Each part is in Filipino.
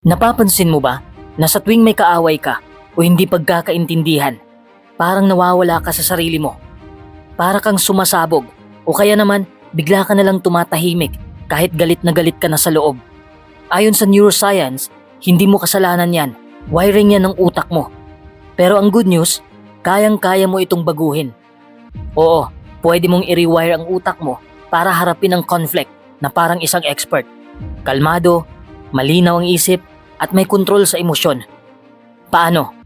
Napapansin mo ba na sa tuwing may kaaway ka o hindi pagkakaintindihan, parang nawawala ka sa sarili mo? Para kang sumasabog o kaya naman bigla ka nalang tumatahimik kahit galit na galit ka na sa loob. Ayon sa neuroscience, hindi mo kasalanan yan. Wiring yan ng utak mo. Pero ang good news, kayang-kaya mo itong baguhin. Oo, pwede mong i-rewire ang utak mo para harapin ang conflict na parang isang expert. Kalmado, malinaw ang isip, at may kontrol sa emosyon. Paano?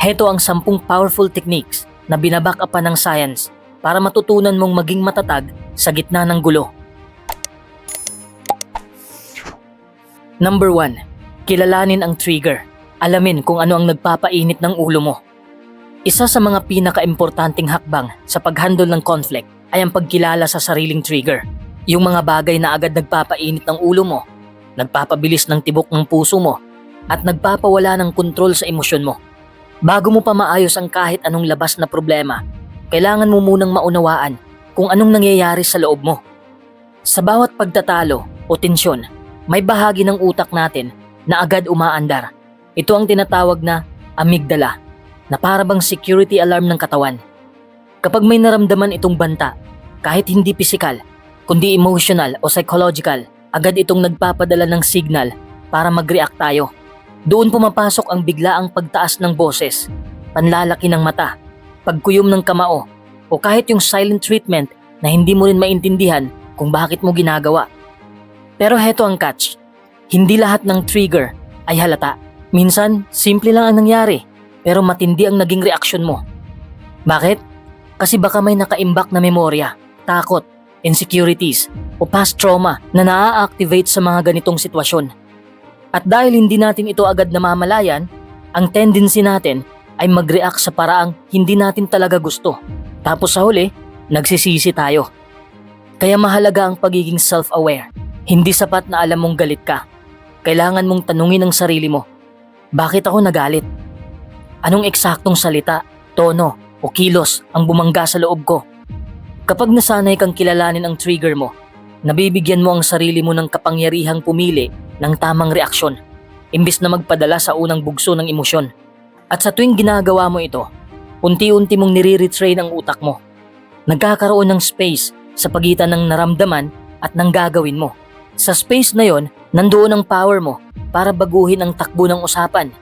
Heto ang sampung powerful techniques na binaback upan ng science para matutunan mong maging matatag sa gitna ng gulo. Number 1. Kilalanin ang trigger. Alamin kung ano ang nagpapainit ng ulo mo. Isa sa mga pinaka-importanting hakbang sa paghandle ng conflict ay ang pagkilala sa sariling trigger. Yung mga bagay na agad nagpapainit ng ulo mo, nagpapabilis ng tibok ng puso mo, at nagpapawala ng kontrol sa emosyon mo. Bago mo pa maayos ang kahit anong labas na problema, kailangan mo munang maunawaan kung anong nangyayari sa loob mo. Sa bawat pagtatalo o tensyon, may bahagi ng utak natin na agad umaandar. Ito ang tinatawag na amygdala, na para bang security alarm ng katawan. Kapag may naramdaman itong banta, kahit hindi pisikal, kundi emotional o psychological, agad itong nagpapadala ng signal para mag-react tayo. Doon pumapasok ang biglaang pagtaas ng boses, panlalaki ng mata, pagkuyom ng kamao, o kahit yung silent treatment na hindi mo rin maintindihan kung bakit mo ginagawa. Pero heto ang catch. Hindi lahat ng trigger ay halata. Minsan, simple lang ang nangyari, pero matindi ang naging reaksyon mo. Bakit? Kasi baka may nakaimbak na memorya, takot, insecurities, o past trauma na naa-activate sa mga ganitong sitwasyon. At dahil hindi natin ito agad namamalayan, ang tendency natin ay mag-react sa paraang hindi natin talaga gusto. Tapos sa huli, nagsisisi tayo. Kaya mahalaga ang pagiging self-aware. Hindi sapat na alam mong galit ka. Kailangan mong tanungin ang sarili mo. Bakit ako nagalit? Anong eksaktong salita, tono, o kilos ang bumangga sa loob ko? Kapag nasanay kang kilalanin ang trigger mo, nabibigyan mo ang sarili mo ng kapangyarihang pumili ng tamang reaksyon, imbis na magpadala sa unang bugso ng emosyon. At sa tuwing ginagawa mo ito, unti-unti mong nire-retrain ang utak mo. Nagkakaroon ng space sa pagitan ng naramdaman at ng gagawin mo. Sa space na yon, nandoon ang power mo para baguhin ang takbo ng usapan,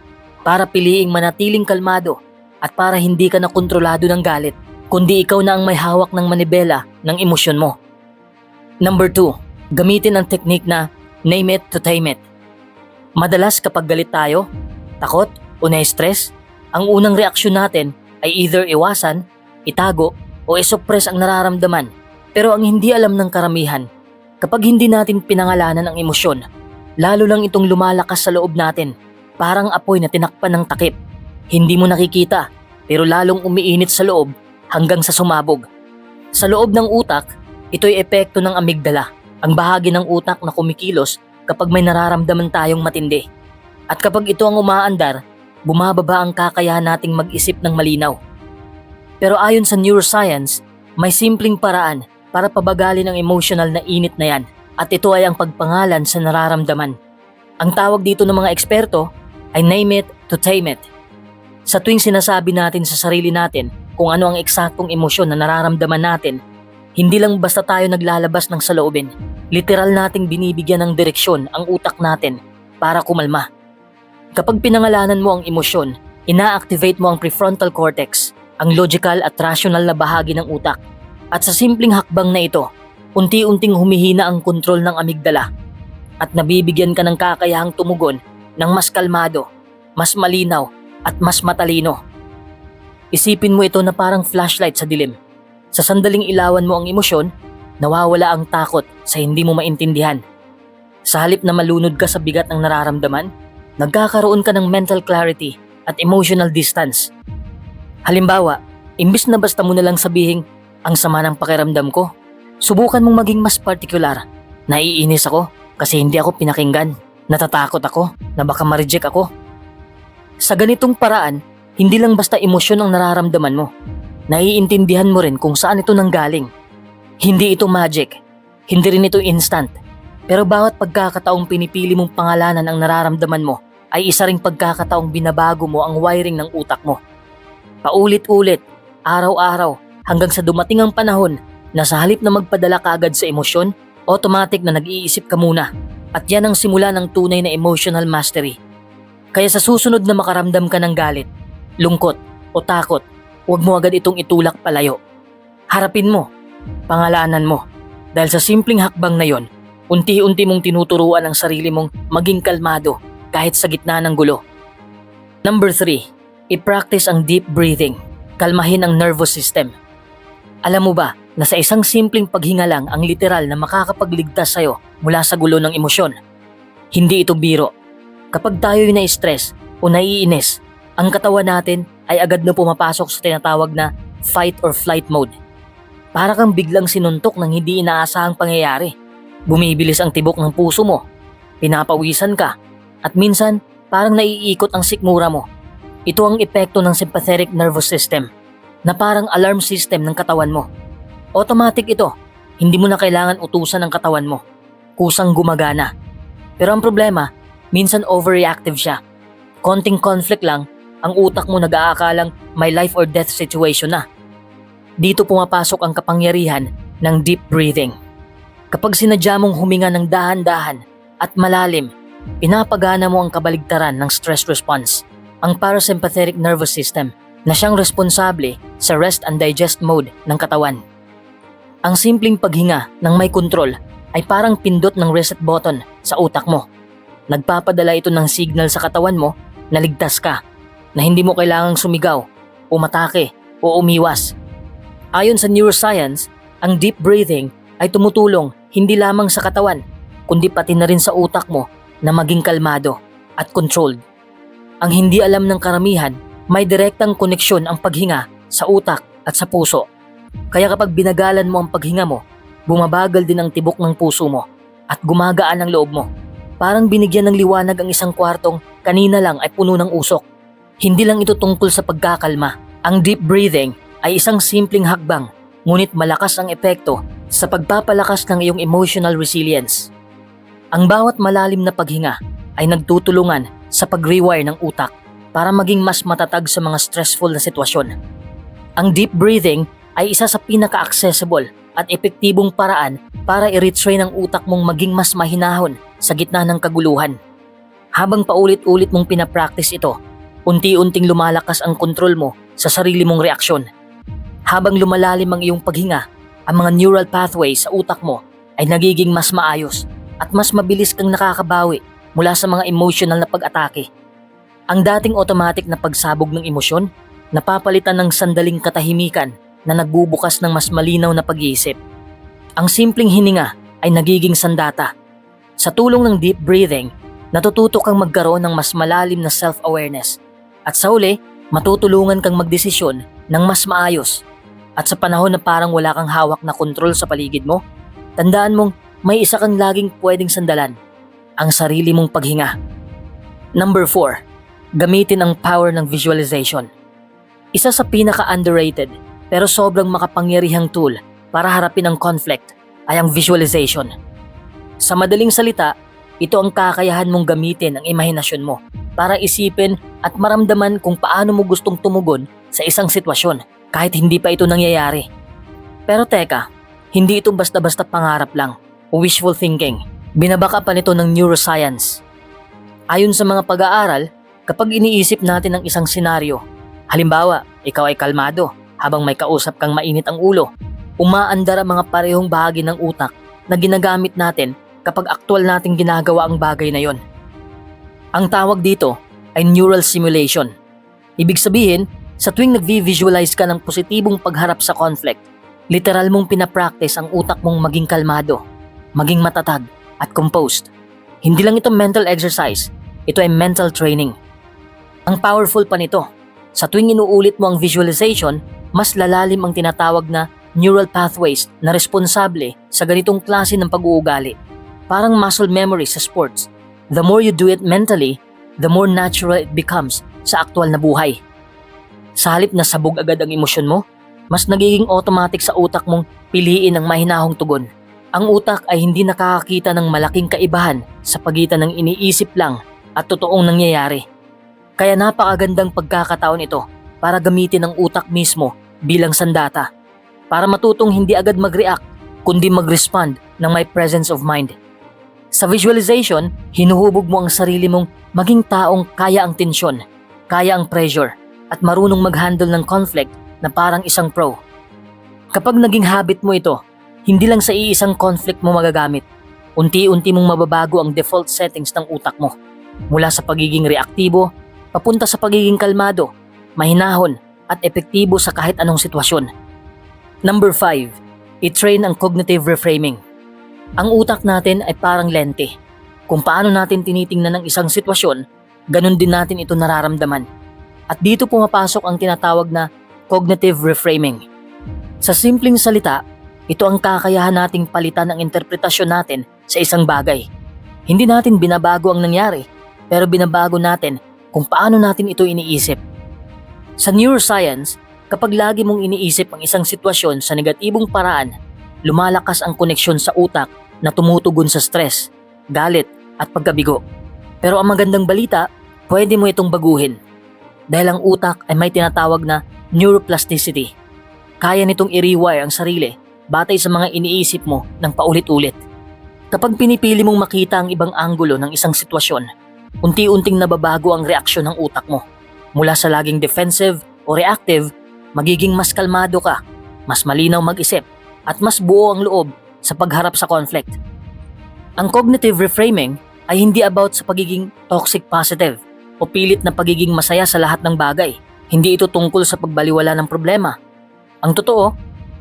para piliing manatiling kalmado, at para hindi ka na kontrolado ng galit, kundi ikaw na ang may hawak ng manibela ng emosyon mo. Number 2, gamitin ang technique na name it to tame it. Madalas kapag galit tayo, takot o na-stress, ang unang reaksyon natin ay either iwasan, itago o isuppress ang nararamdaman. Pero ang hindi alam ng karamihan, kapag hindi natin pinangalanan ang emosyon, lalo lang itong lumalakas sa loob natin, parang apoy na tinakpan ng takip. Hindi mo nakikita, pero lalong umiinit sa loob hanggang sa sumabog. Sa loob ng utak, ito'y epekto ng amygdala, ang bahagi ng utak na kumikilos kapag may nararamdaman tayong matindi. At kapag ito ang umaandar, bumababa ang kakayahan nating mag-isip ng malinaw. Pero ayon sa neuroscience, may simpleng paraan para pabagalin ang emotional na init na yan at ito ay ang pagpangalan sa nararamdaman. Ang tawag dito ng mga eksperto ay name it to tame it. Sa tuwing sinasabi natin sa sarili natin kung ano ang eksaktong emosyon na nararamdaman natin, hindi lang basta tayo naglalabas ng saloobin. Literal nating binibigyan ng direksyon ang utak natin para kumalma. Kapag pinangalanan mo ang emosyon, ina-activate mo ang prefrontal cortex, ang logical at rational na bahagi ng utak. At sa simpleng hakbang na ito, unti-unting humihina ang kontrol ng amygdala at nabibigyan ka ng kakayahang tumugon ng mas kalmado, mas malinaw at mas matalino. Isipin mo ito na parang flashlight sa dilim. Sa sandaling ilawan mo ang emosyon, nawawala ang takot sa hindi mo maintindihan. Sa halip na malunod ka sa bigat ng nararamdaman, nagkakaroon ka ng mental clarity at emotional distance. Halimbawa, imbis na basta mo na lang sabihin, ang sama ng pakiramdam ko, subukan mong maging mas particular. Naiinis ako kasi hindi ako pinakinggan. Natatakot ako na baka ma-reject ako. Sa ganitong paraan, hindi lang basta emosyon ang nararamdaman mo. Naiintindihan mo rin kung saan ito nanggaling. Hindi ito magic. Hindi rin ito instant. Pero bawat pagkakataong pinipili mong pangalanan ang nararamdaman mo, ay isa ring pagkakataong binabago mo ang wiring ng utak mo. Paulit-ulit, araw-araw, hanggang sa dumating ang panahon na sa halip na magpadala ka agad sa emosyon, automatic na nag-iisip ka muna. At yan ang simula ng tunay na emotional mastery. Kaya sa susunod na makaramdam ka ng galit, lungkot o takot, huwag mo agad itong itulak palayo. Harapin mo, pangalanan mo. Dahil sa simpleng hakbang na yon, unti-unti mong tinuturuan ang sarili mong maging kalmado kahit sa gitna ng gulo. Number 3, i-practice ang deep breathing. Kalmahin ang nervous system. Alam mo ba na sa isang simpleng paghinga lang ang literal na makakapagligtas sa'yo mula sa gulo ng emosyon? Hindi ito biro. Kapag tayo'y na-stress o naiinis, ang katawan natin ay agad na pumapasok sa tinatawag na fight or flight mode. Para kang biglang sinuntok ng hindi inaasahang pangyayari. Bumibilis ang tibok ng puso mo, pinapawisan ka, at minsan parang naiikot ang sikmura mo. Ito ang epekto ng sympathetic nervous system na parang alarm system ng katawan mo. Automatic ito, hindi mo na kailangan utusan ng katawan mo. Kusang gumagana. Pero ang problema, minsan overreactive siya. Konting conflict lang, ang utak mo nag-aakalang may life or death situation na. Dito pumapasok ang kapangyarihan ng deep breathing. Kapag sinadya mong huminga ng dahan-dahan at malalim, pinapagana mo ang kabaligtaran ng stress response, ang parasympathetic nervous system na siyang responsable sa rest and digest mode ng katawan. Ang simpleng paghinga ng may kontrol ay parang pindot ng reset button sa utak mo. Nagpapadala ito ng signal sa katawan mo na ligtas ka, na hindi mo kailangang sumigaw, umatake o umiwas. Ayon sa neuroscience, ang deep breathing ay tumutulong hindi lamang sa katawan, kundi pati na rin sa utak mo na maging kalmado at controlled. Ang hindi alam ng karamihan, may direktang koneksyon ang paghinga sa utak at sa puso. Kaya kapag binagalan mo ang paghinga mo, bumabagal din ang tibok ng puso mo at gumagaan ang loob mo. Parang binigyan ng liwanag ang isang kwartong kanina lang ay puno ng usok. Hindi lang ito tungkol sa pagkakalma. Ang deep breathing ay isang simpleng hakbang, ngunit malakas ang epekto sa pagpapalakas ng iyong emotional resilience. Ang bawat malalim na paghinga ay nagtutulungan sa pag-rewire ng utak para maging mas matatag sa mga stressful na sitwasyon. Ang deep breathing ay isa sa pinaka-accessible at epektibong paraan para i-retrain ang utak mong maging mas mahinahon sa gitna ng kaguluhan. Habang paulit-ulit mong pinapractice ito, unti-unting lumalakas ang kontrol mo sa sarili mong reaksyon. Habang lumalalim ang iyong paghinga, ang mga neural pathways sa utak mo ay nagiging mas maayos at mas mabilis kang nakakabawi mula sa mga emotional na pag-atake. Ang dating automatic na pagsabog ng emosyon, napapalitan ng sandaling katahimikan na nagbubukas ng mas malinaw na pag-iisip. Ang simpleng hininga ay nagiging sandata. Sa tulong ng deep breathing, natututo kang magkaroon ng mas malalim na self-awareness. At sa uli, matutulungan kang magdesisyon ng mas maayos. At sa panahon na parang wala kang hawak na kontrol sa paligid mo, tandaan mong may isa kang laging pwedeng sandalan, ang sarili mong paghinga. Number 4. Gamitin ang power ng visualization. Isa sa pinaka-underrated pero sobrang makapangyarihang tool para harapin ang conflict ay ang visualization. Sa madaling salita, ito ang kakayahan mong gamitin ang imahinasyon mo para isipin at maramdaman kung paano mo gustong tumugon sa isang sitwasyon kahit hindi pa ito nangyayari. Pero teka, hindi ito basta-basta pangarap lang o wishful thinking. Binabaka pa nito ng neuroscience. Ayon sa mga pag-aaral, kapag iniisip natin ang isang senaryo, halimbawa, ikaw ay kalmado habang may kausap kang mainit ang ulo, umaandar ang mga parehong bahagi ng utak na ginagamit natin kapag aktual nating ginagawa ang bagay na yon. Ang tawag dito ay neural simulation. Ibig sabihin, sa tuwing nag-visualize ka ng positibong pagharap sa conflict, literal mong pinapractice ang utak mong maging kalmado, maging matatag, at composed. Hindi lang ito mental exercise, ito ay mental training. Ang powerful pa nito, sa tuwing inuulit mo ang visualization, mas lalalim ang tinatawag na neural pathways na responsable sa ganitong klase ng pag-uugali. Parang muscle memory sa sports. The more you do it mentally, the more natural it becomes sa aktual na buhay. Sa halip na sabog agad ang emosyon mo, mas nagiging automatic sa utak mong piliin ang mahinahong tugon. Ang utak ay hindi nakakakita ng malaking kaibahan sa pagitan ng iniisip lang at totoong nangyayari. Kaya napakagandang pagkakataon ito para gamitin ang utak mismo bilang sandata para matutong hindi agad mag-react kundi mag-respond ng may presence of mind. Sa visualization, hinuhubog mo ang sarili mong maging taong kaya ang tensyon, kaya ang pressure, at marunong mag-handle ng conflict na parang isang pro. Kapag naging habit mo ito, hindi lang sa iisang conflict mo magagamit. Unti-unti mong mababago ang default settings ng utak mo. Mula sa pagiging reaktibo, papunta sa pagiging kalmado, mahinahon, at epektibo sa kahit anong sitwasyon. Number 5. I-train ang cognitive reframing. Ang utak natin ay parang lente. Kung paano natin tinitingnan ng isang sitwasyon, ganun din natin ito nararamdaman. At dito pumapasok ang tinatawag na cognitive reframing. Sa simpleng salita, ito ang kakayahan nating palitan ang interpretasyon natin sa isang bagay. Hindi natin binabago ang nangyari, pero binabago natin kung paano natin ito iniisip. Sa neuroscience, kapag lagi mong iniisip ang isang sitwasyon sa negatibong paraan, lumalakas ang koneksyon sa utak na tumutugon sa stress, galit at pagkabigo. Pero ang magandang balita, pwede mo itong baguhin. Dahil ang utak ay may tinatawag na neuroplasticity. Kaya nitong i-rewire ang sarili batay sa mga iniisip mo ng paulit-ulit. Kapag pinipili mong makita ang ibang anggulo ng isang sitwasyon, unti-unting nababago ang reaksyon ng utak mo. Mula sa laging defensive o reactive, magiging mas kalmado ka, mas malinaw mag-isip, at mas buo ang loob sa pagharap sa conflict. Ang cognitive reframing ay hindi about sa pagiging toxic positive o pilit na pagiging masaya sa lahat ng bagay. Hindi ito tungkol sa pagbaliwala ng problema. Ang totoo,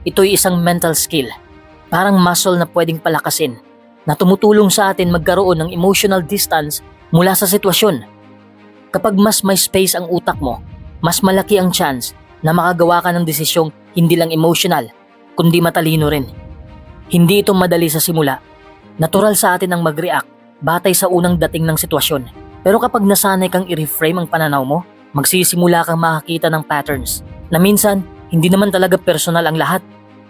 ito'y isang mental skill. Parang muscle na pwedeng palakasin na tumutulong sa atin magkaroon ng emotional distance mula sa sitwasyon. Kapag mas may space ang utak mo, mas malaki ang chance na makagawa ka ng desisyong hindi lang emotional, kundi matalino rin. Hindi ito madali sa simula. Natural sa atin ang mag-react batay sa unang dating ng sitwasyon. Pero kapag nasanay kang i-reframe ang pananaw mo, magsisimula kang makakita ng patterns na minsan hindi naman talaga personal ang lahat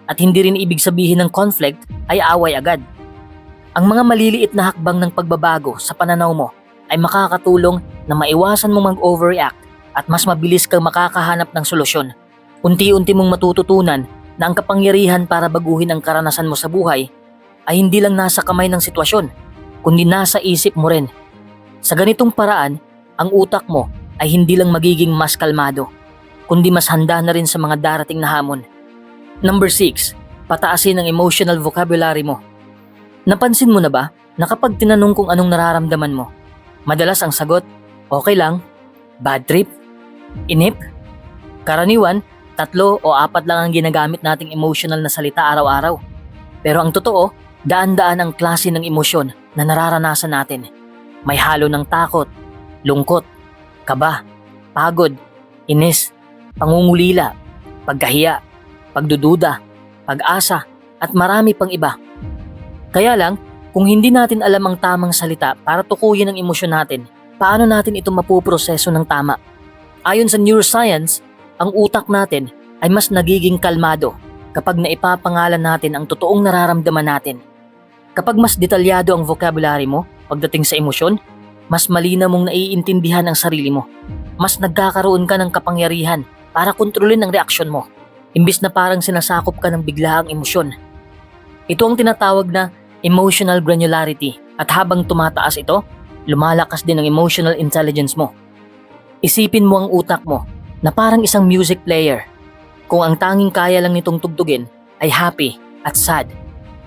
at hindi rin ibig sabihin ng conflict ay away agad. Ang mga maliliit na hakbang ng pagbabago sa pananaw mo ay makakatulong na maiwasan mong mag-overreact at mas mabilis kang makakahanap ng solusyon. Unti-unti mong matututunan na ang kapangyarihan para baguhin ang karanasan mo sa buhay ay hindi lang nasa kamay ng sitwasyon, kundi nasa isip mo rin. Sa ganitong paraan, ang utak mo ay hindi lang magiging mas kalmado, kundi mas handa na rin sa mga darating na hamon. Number 6. Pataasin ang emotional vocabulary mo. Napansin mo na ba na kapag tinanong kung anong nararamdaman mo, madalas ang sagot, okay lang, bad trip, inip? Karaniwan, tatlo o apat lang ang ginagamit nating emotional na salita araw-araw. Pero ang totoo, daan-daan ang klase ng emosyon na nararanasan natin. May halo ng takot, lungkot, kaba, pagod, inis, pangungulila, pagkahiya, pagdududa, pag-asa, at marami pang iba. Kaya lang, kung hindi natin alam ang tamang salita para tukuyin ang emosyon natin, paano natin ito mapuproseso ng tama? Ayon sa neuroscience, ang utak natin ay mas nagiging kalmado kapag naipapangalan natin ang totoong nararamdaman natin. Kapag mas detalyado ang vocabulary mo pagdating sa emosyon, mas malinaw mong naiintindihan ang sarili mo. Mas nagkakaroon ka ng kapangyarihan para kontrolin ang reaksyon mo, imbis na parang sinasakop ka ng biglaang emosyon. Ito ang tinatawag na emotional granularity at habang tumataas ito, lumalakas din ang emotional intelligence mo. Isipin mo ang utak mo na parang isang music player. Kung ang tanging kaya lang nitong tugtugin ay happy at sad,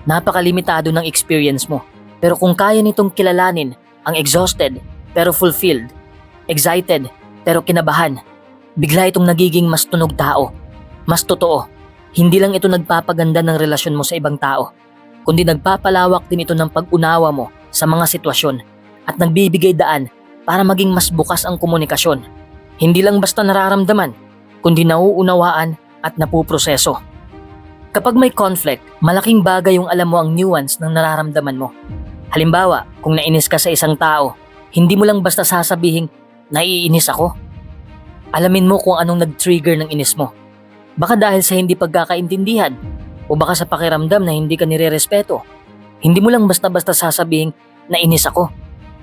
napakalimitado ng experience mo. Pero kung kaya nitong kilalanin ang exhausted pero fulfilled, excited pero kinabahan, bigla itong nagiging mas tunog tao, mas totoo. Hindi lang ito nagpapaganda ng relasyon mo sa ibang tao, kundi nagpapalawak din ito ng pag-unawa mo sa mga sitwasyon at nagbibigay daan para maging mas bukas ang komunikasyon. Hindi lang basta nararamdaman, kundi nauunawaan at napuproseso. Kapag may conflict, malaking bagay yung alam mo ang nuance ng nararamdaman mo. Halimbawa, kung nainis ka sa isang tao, hindi mo lang basta sasabihin, naiinis ako. Alamin mo kung anong nag-trigger ng inis mo. Baka dahil sa hindi pagkakaintindihan o baka sa pakiramdam na hindi ka nire-respeto. Hindi mo lang basta-basta sasabihin na inis ako,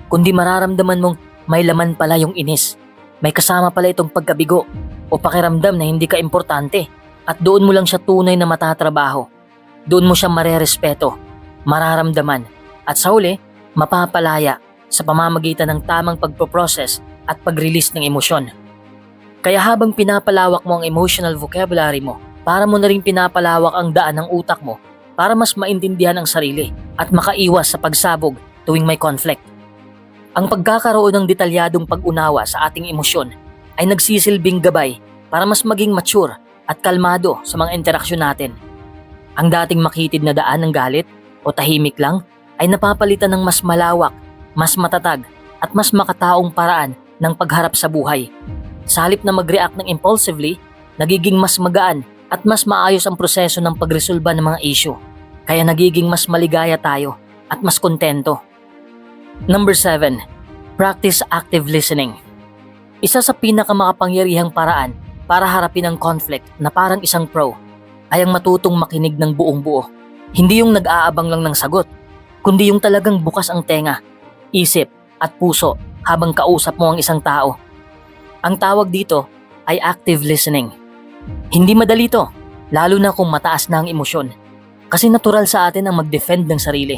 kundi mararamdaman mong may laman pala yung inis. May kasama pala itong pagkabigo o pakiramdam na hindi ka importante at doon mo lang siya tunay na matatrabaho. Doon mo siya marerespeto, mararamdaman at sa huli, mapapalaya sa pamamagitan ng tamang pagproprocess at pag-release ng emosyon. Kaya habang pinapalawak mo ang emotional vocabulary mo, para mo na rin pinapalawak ang daan ng utak mo para mas maintindihan ang sarili at makaiwas sa pagsabog tuwing may conflict. Ang pagkakaroon ng detalyadong pag-unawa sa ating emosyon ay nagsisilbing gabay para mas maging mature at kalmado sa mga interaksyon natin. Ang dating makitid na daan ng galit o tahimik lang ay napapalitan ng mas malawak, mas matatag at mas makataong paraan ng pagharap sa buhay. Sa halip na mag-react ng impulsively, nagiging mas magaan at mas maayos ang proseso ng pagresolba ng mga issue. Kaya nagiging mas maligaya tayo at mas kontento. Number 7. Practice active listening. Isa sa pinakamakapangyarihang paraan para harapin ang conflict na parang isang pro ay ang matutong makinig ng buong buo. Hindi yung nag-aabang lang ng sagot, kundi yung talagang bukas ang tenga, isip at puso habang kausap mo ang isang tao. Ang tawag dito ay active listening. Hindi madali to, lalo na kung mataas na ang emosyon. Kasi natural sa atin ang mag-defend ng sarili,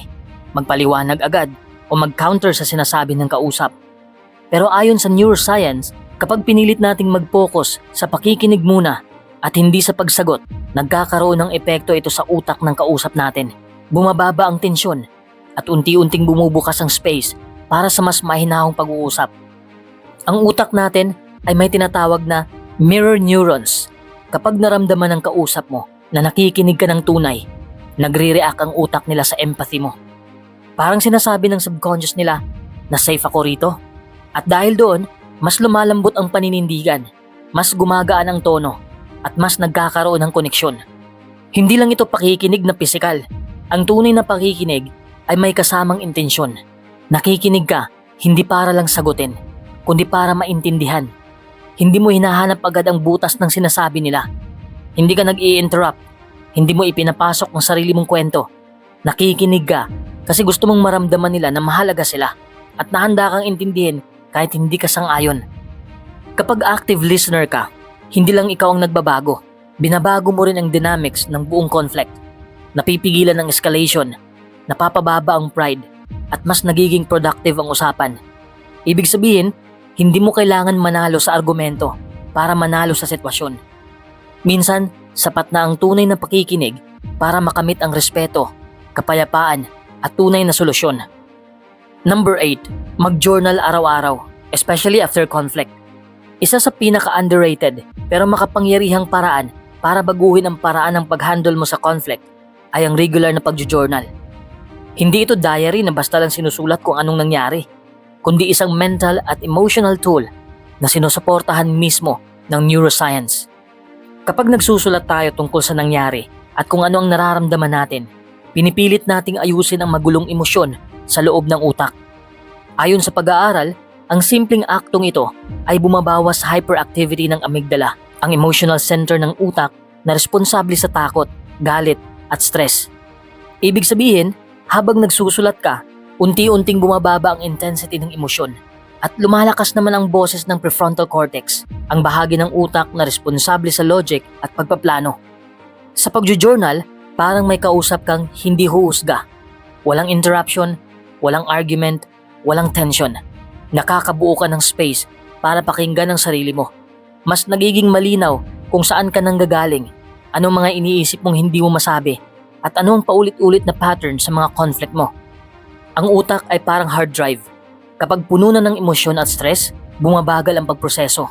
magpaliwanag agad o mag-counter sa sinasabi ng kausap. Pero ayon sa neuroscience, kapag pinilit nating mag-focus sa pakikinig muna at hindi sa pagsagot, nagkakaroon ng epekto ito sa utak ng kausap natin. Bumababa ang tensyon at unti-unting bumubukas ang space para sa mas mahinahong pag-uusap. Ang utak natin ay may tinatawag na mirror neurons Kapag naramdaman ng kausap mo na nakikinig ka ng tunay, nagre-react ang utak nila sa empathy mo. Parang sinasabi ng subconscious nila na safe ako rito. At dahil doon, mas lumalambot ang paninindigan, mas gumagaan ang tono, at mas nagkakaroon ng koneksyon. Hindi lang ito pakikinig na pisikal. Ang tunay na pakikinig ay may kasamang intensyon. Nakikinig ka, hindi para lang sagutin, kundi para maintindihan hindi mo hinahanap agad ang butas ng sinasabi nila. Hindi ka nag interrupt Hindi mo ipinapasok ang sarili mong kwento. Nakikinig ka kasi gusto mong maramdaman nila na mahalaga sila at nahanda kang intindihin kahit hindi ka sang-ayon. Kapag active listener ka, hindi lang ikaw ang nagbabago. Binabago mo rin ang dynamics ng buong conflict. Napipigilan ang escalation, napapababa ang pride, at mas nagiging productive ang usapan. Ibig sabihin, hindi mo kailangan manalo sa argumento para manalo sa sitwasyon. Minsan, sapat na ang tunay na pakikinig para makamit ang respeto, kapayapaan at tunay na solusyon. Number 8. Mag-journal araw-araw, especially after conflict. Isa sa pinaka-underrated pero makapangyarihang paraan para baguhin ang paraan ng pag-handle mo sa conflict ay ang regular na pag-journal. Hindi ito diary na basta lang sinusulat kung anong nangyari kundi isang mental at emotional tool na sinusuportahan mismo ng neuroscience. Kapag nagsusulat tayo tungkol sa nangyari at kung ano ang nararamdaman natin, pinipilit nating ayusin ang magulong emosyon sa loob ng utak. Ayon sa pag-aaral, ang simpleng aktong ito ay bumabawas sa hyperactivity ng amygdala, ang emotional center ng utak na responsable sa takot, galit at stress. Ibig sabihin, habang nagsusulat ka, Unti-unting bumababa ang intensity ng emosyon at lumalakas naman ang boses ng prefrontal cortex, ang bahagi ng utak na responsable sa logic at pagpaplano. Sa pagjo-journal, parang may kausap kang hindi huusga. Walang interruption, walang argument, walang tension. Nakakabuo ka ng space para pakinggan ang sarili mo. Mas nagiging malinaw kung saan ka nang gagaling, anong mga iniisip mong hindi mo masabi, at ano ang paulit-ulit na pattern sa mga conflict mo. Ang utak ay parang hard drive. Kapag puno na ng emosyon at stress, bumabagal ang pagproseso.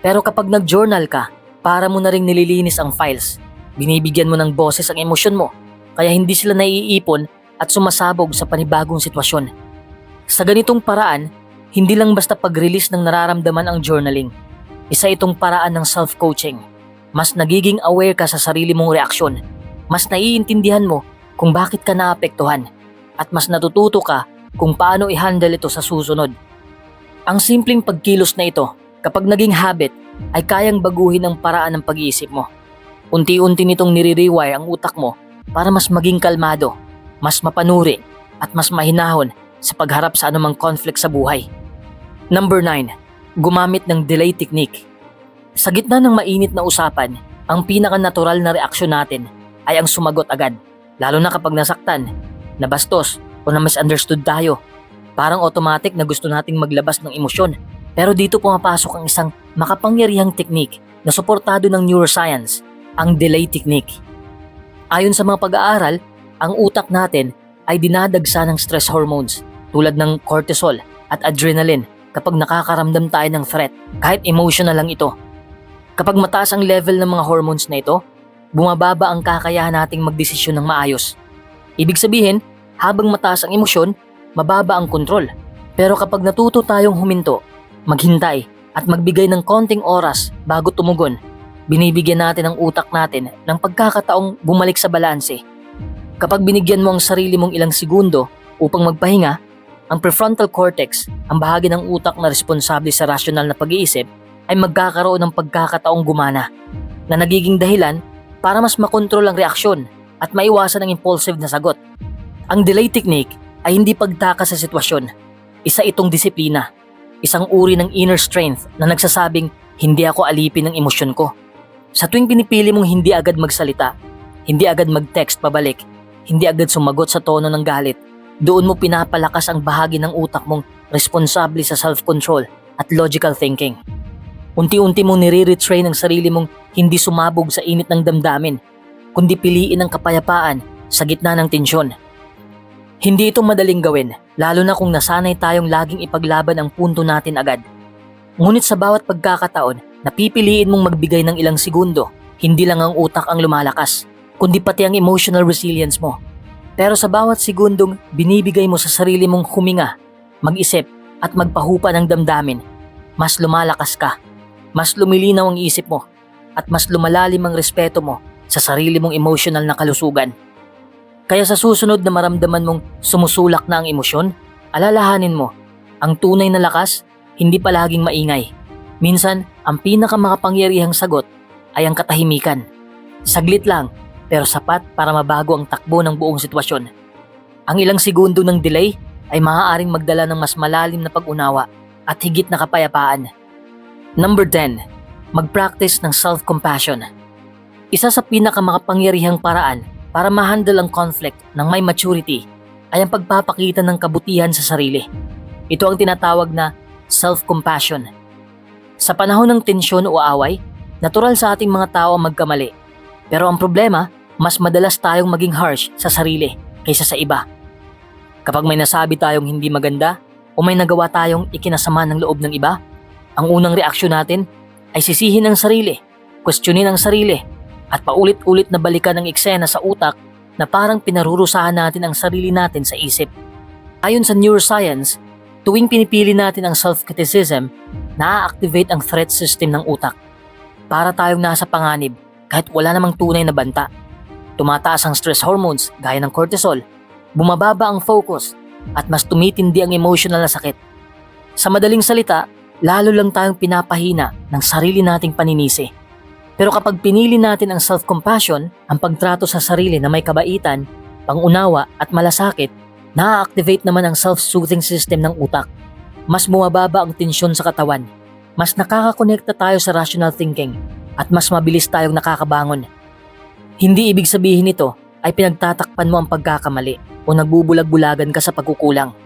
Pero kapag nag-journal ka, para mo na ring nililinis ang files. Binibigyan mo ng boses ang emosyon mo, kaya hindi sila naiipon at sumasabog sa panibagong sitwasyon. Sa ganitong paraan, hindi lang basta pag-release ng nararamdaman ang journaling. Isa itong paraan ng self-coaching. Mas nagiging aware ka sa sarili mong reaksyon. Mas naiintindihan mo kung bakit ka naapektuhan at mas natututo ka kung paano i-handle ito sa susunod. Ang simpleng pagkilos na ito, kapag naging habit, ay kayang baguhin ang paraan ng pag-iisip mo. Unti-unti nitong nire-rewire ang utak mo para mas maging kalmado, mas mapanuri, at mas mahinahon sa pagharap sa anumang conflict sa buhay. Number 9. Gumamit ng delay technique. Sa gitna ng mainit na usapan, ang pinaka-natural na reaksyon natin ay ang sumagot agad. Lalo na kapag nasaktan, nabastos o na misunderstood tayo. Parang automatic na gusto nating maglabas ng emosyon. Pero dito pumapasok ang isang makapangyarihang technique na suportado ng neuroscience, ang delay technique. Ayon sa mga pag-aaral, ang utak natin ay dinadagsa ng stress hormones tulad ng cortisol at adrenaline kapag nakakaramdam tayo ng threat, kahit emotional lang ito. Kapag mataas ang level ng mga hormones na ito, bumababa ang kakayahan nating magdesisyon ng maayos. Ibig sabihin, habang mataas ang emosyon, mababa ang kontrol. Pero kapag natuto tayong huminto, maghintay at magbigay ng konting oras bago tumugon, binibigyan natin ang utak natin ng pagkakataong bumalik sa balanse. Kapag binigyan mo ang sarili mong ilang segundo upang magpahinga, ang prefrontal cortex, ang bahagi ng utak na responsable sa rasyonal na pag-iisip, ay magkakaroon ng pagkakataong gumana na nagiging dahilan para mas makontrol ang reaksyon at maiwasan ang impulsive na sagot. Ang delay technique ay hindi pagtakas sa sitwasyon. Isa itong disiplina. Isang uri ng inner strength na nagsasabing hindi ako alipin ng emosyon ko. Sa tuwing pinipili mong hindi agad magsalita, hindi agad mag-text pabalik, hindi agad sumagot sa tono ng galit, doon mo pinapalakas ang bahagi ng utak mong responsable sa self-control at logical thinking. Unti-unti mong nire-retrain ang sarili mong hindi sumabog sa init ng damdamin, kundi piliin ang kapayapaan sa gitna ng tensyon. Hindi ito madaling gawin, lalo na kung nasanay tayong laging ipaglaban ang punto natin agad. Ngunit sa bawat pagkakataon, napipiliin mong magbigay ng ilang segundo, hindi lang ang utak ang lumalakas, kundi pati ang emotional resilience mo. Pero sa bawat segundong binibigay mo sa sarili mong huminga, mag-isip at magpahupa ng damdamin, mas lumalakas ka, mas lumilinaw ang isip mo, at mas lumalalim ang respeto mo sa sarili mong emotional na kalusugan. Kaya sa susunod na maramdaman mong sumusulak na ang emosyon, alalahanin mo, ang tunay na lakas hindi palaging maingay. Minsan, ang pinakamakapangyarihang sagot ay ang katahimikan. Saglit lang, pero sapat para mabago ang takbo ng buong sitwasyon. Ang ilang segundo ng delay ay maaaring magdala ng mas malalim na pag-unawa at higit na kapayapaan. Number 10. Mag-practice ng self-compassion. Isa sa pinakamakapangyarihang paraan para ma-handle ang conflict ng may maturity ay ang pagpapakita ng kabutihan sa sarili. Ito ang tinatawag na self-compassion. Sa panahon ng tensyon o away, natural sa ating mga tao ang magkamali. Pero ang problema, mas madalas tayong maging harsh sa sarili kaysa sa iba. Kapag may nasabi tayong hindi maganda o may nagawa tayong ikinasama ng loob ng iba, ang unang reaksyon natin ay sisihin ang sarili, questionin ang sarili, at paulit-ulit na balikan ang eksena sa utak na parang pinarurusahan natin ang sarili natin sa isip. Ayon sa neuroscience, tuwing pinipili natin ang self-criticism, na-activate ang threat system ng utak. Para tayong nasa panganib kahit wala namang tunay na banta. Tumataas ang stress hormones gaya ng cortisol, bumababa ang focus, at mas tumitindi ang emotional na sakit. Sa madaling salita, lalo lang tayong pinapahina ng sarili nating paninisi. Pero kapag pinili natin ang self-compassion, ang pagtrato sa sarili na may kabaitan, pangunawa at malasakit, na-activate naman ang self-soothing system ng utak. Mas bumababa ang tensyon sa katawan. Mas nakakakonekta tayo sa rational thinking at mas mabilis tayong nakakabangon. Hindi ibig sabihin nito ay pinagtatakpan mo ang pagkakamali o nagbubulag-bulagan ka sa pagkukulang.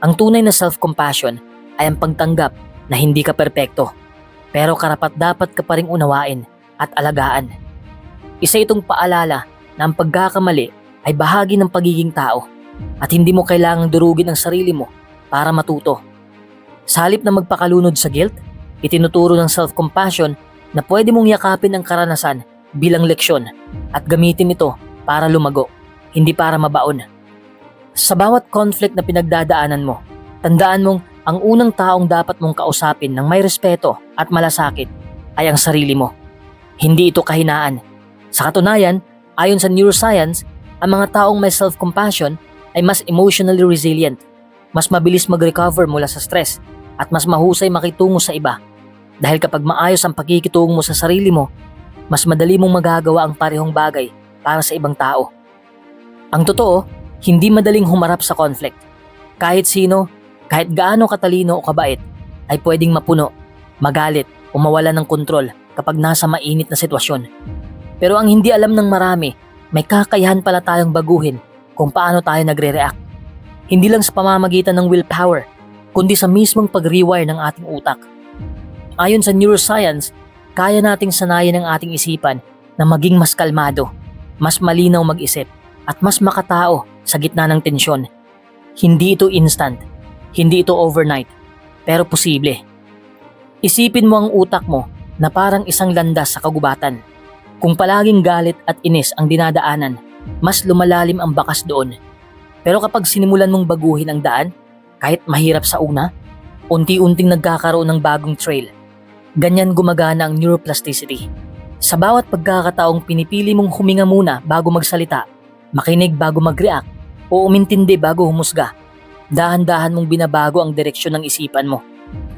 Ang tunay na self-compassion ay ang pagtanggap na hindi ka perpekto. Pero karapat dapat ka pa ring unawain at alagaan. Isa itong paalala na ang pagkakamali ay bahagi ng pagiging tao at hindi mo kailangang durugin ang sarili mo para matuto. Sa halip na magpakalunod sa guilt, itinuturo ng self-compassion na pwede mong yakapin ang karanasan bilang leksyon at gamitin ito para lumago, hindi para mabaon. Sa bawat conflict na pinagdadaanan mo, tandaan mong ang unang taong dapat mong kausapin ng may respeto at malasakit ay ang sarili mo. Hindi ito kahinaan. Sa katunayan, ayon sa neuroscience, ang mga taong may self-compassion ay mas emotionally resilient, mas mabilis mag-recover mula sa stress, at mas mahusay makitungo sa iba. Dahil kapag maayos ang pagkikitungo mo sa sarili mo, mas madali mong magagawa ang parehong bagay para sa ibang tao. Ang totoo, hindi madaling humarap sa conflict. Kahit sino, kahit gaano katalino o kabait, ay pwedeng mapuno, magalit o mawala ng kontrol kapag nasa mainit na sitwasyon. Pero ang hindi alam ng marami, may kakayahan pala tayong baguhin kung paano tayo nagre-react. Hindi lang sa pamamagitan ng willpower, kundi sa mismong pag-rewire ng ating utak. Ayon sa neuroscience, kaya nating sanayin ang ating isipan na maging mas kalmado, mas malinaw mag-isip, at mas makatao sa gitna ng tensyon. Hindi ito instant, hindi ito overnight, pero posible. Isipin mo ang utak mo na parang isang landas sa kagubatan. Kung palaging galit at inis ang dinadaanan, mas lumalalim ang bakas doon. Pero kapag sinimulan mong baguhin ang daan, kahit mahirap sa una, unti-unting nagkakaroon ng bagong trail. Ganyan gumagana ang neuroplasticity. Sa bawat pagkakataong pinipili mong huminga muna bago magsalita, makinig bago mag-react, o umintindi bago humusga, dahan-dahan mong binabago ang direksyon ng isipan mo.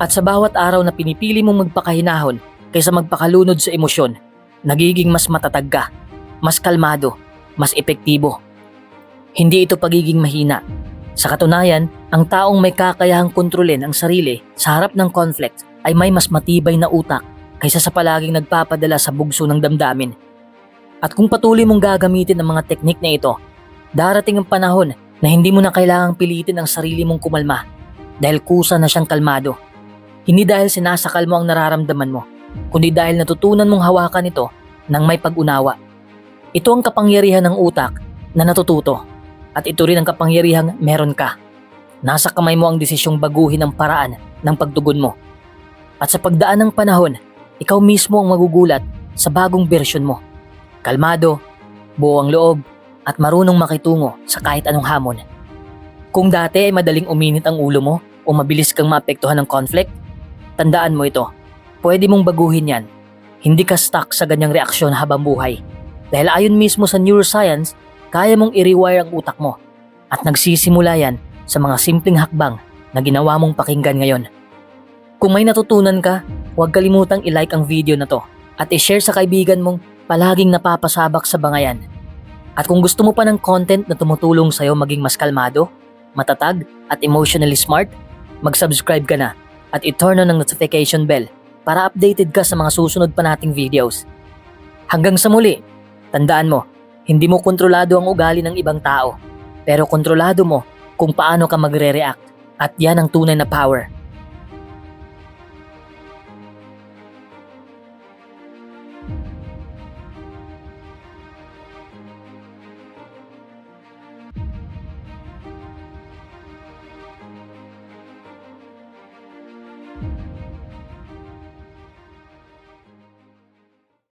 At sa bawat araw na pinipili mong magpakahinahon kaysa magpakalunod sa emosyon, nagiging mas matatag ka, mas kalmado, mas epektibo. Hindi ito pagiging mahina. Sa katunayan, ang taong may kakayahang kontrolin ang sarili sa harap ng conflict ay may mas matibay na utak kaysa sa palaging nagpapadala sa bugso ng damdamin. At kung patuloy mong gagamitin ang mga teknik na ito, darating ang panahon na hindi mo na kailangang pilitin ang sarili mong kumalma dahil kusa na siyang kalmado. Hindi dahil sinasakal mo ang nararamdaman mo, kundi dahil natutunan mong hawakan ito ng may pag-unawa. Ito ang kapangyarihan ng utak na natututo at ito rin ang kapangyarihang meron ka. Nasa kamay mo ang desisyong baguhin ang paraan ng pagtugon mo. At sa pagdaan ng panahon, ikaw mismo ang magugulat sa bagong bersyon mo. Kalmado, buo ang loob, at marunong makitungo sa kahit anong hamon. Kung dati ay madaling uminit ang ulo mo o mabilis kang maapektuhan ng conflict, tandaan mo ito. Pwede mong baguhin yan. Hindi ka stuck sa ganyang reaksyon habang buhay. Dahil ayon mismo sa neuroscience, kaya mong i-rewire ang utak mo. At nagsisimula yan sa mga simpleng hakbang na ginawa mong pakinggan ngayon. Kung may natutunan ka, huwag kalimutang i-like ang video na to at i-share sa kaibigan mong palaging napapasabak sa bangayan. At kung gusto mo pa ng content na tumutulong sa'yo maging mas kalmado, matatag at emotionally smart, mag-subscribe ka na at i-turn on ang notification bell para updated ka sa mga susunod pa nating videos. Hanggang sa muli, tandaan mo, hindi mo kontrolado ang ugali ng ibang tao, pero kontrolado mo kung paano ka magre-react at yan ang tunay na power